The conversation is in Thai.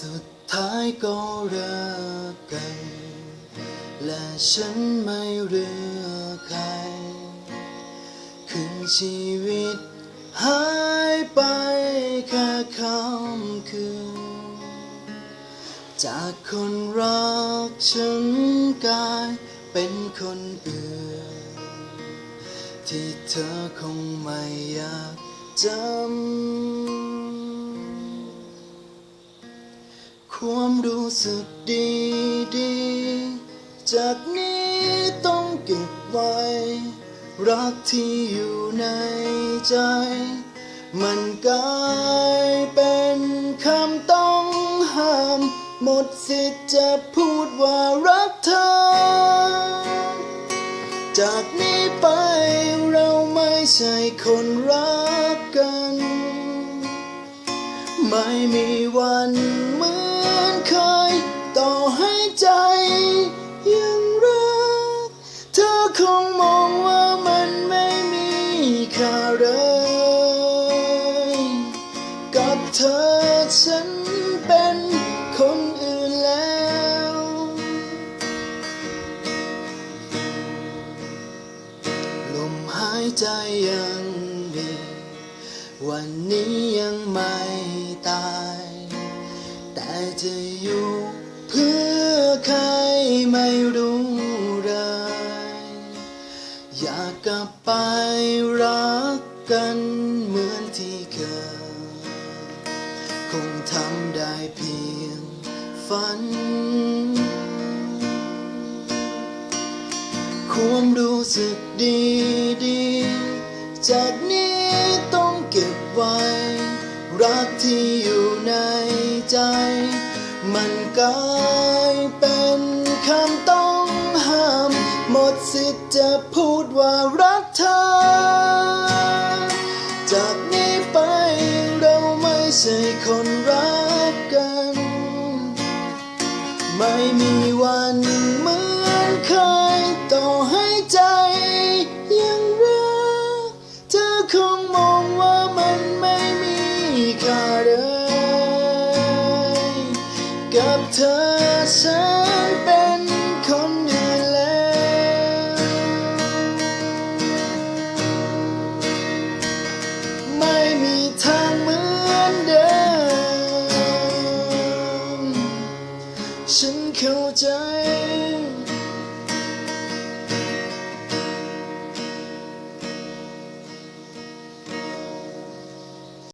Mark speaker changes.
Speaker 1: สุดท้ายก็รักกัน และฉันไม่เลือกใคร คืนชีวิตหายไปแค่คำคืน จากคนรักฉันกลายเป็นคนอื่น ที่เธอคงไม่อยากจำ ความรู้สึกดีดีๆจากนี้ต้องเก็บไว้ รักที่อยู่ในใจ มันกลายเป็นคำต้องห้าม หมดสิทธิ์จะพูดว่ารักเธอ จากนี้ไปเราไม่ใช่คนรักกัน ไม่มีวัน ใจยังรัก เธอคงมองว่ามันไม่มีค่าเลยกับเธอฉันเป็นคนอื่นแล้ว ลมหายใจยังดี วันนี้ยังไม่ตาย แต่จะอยู่ ไม่รู้เลยอยากกลับไปรักกันเหมือนที่เคยคงทำได้เพียงฝัน ความรู้สึกดีดีจากนี้ต้องเก็บไว้ รักที่อยู่ในใจ มันก็ พูดว่ารักเธอ จากนี้ไปเราไม่ใช่คนรักกัน ไม่มีวันเหมือนเคยต่อให้ใจยังรัก เธอคงมองว่ามันไม่มีค่าเลย กับเธอ 深口在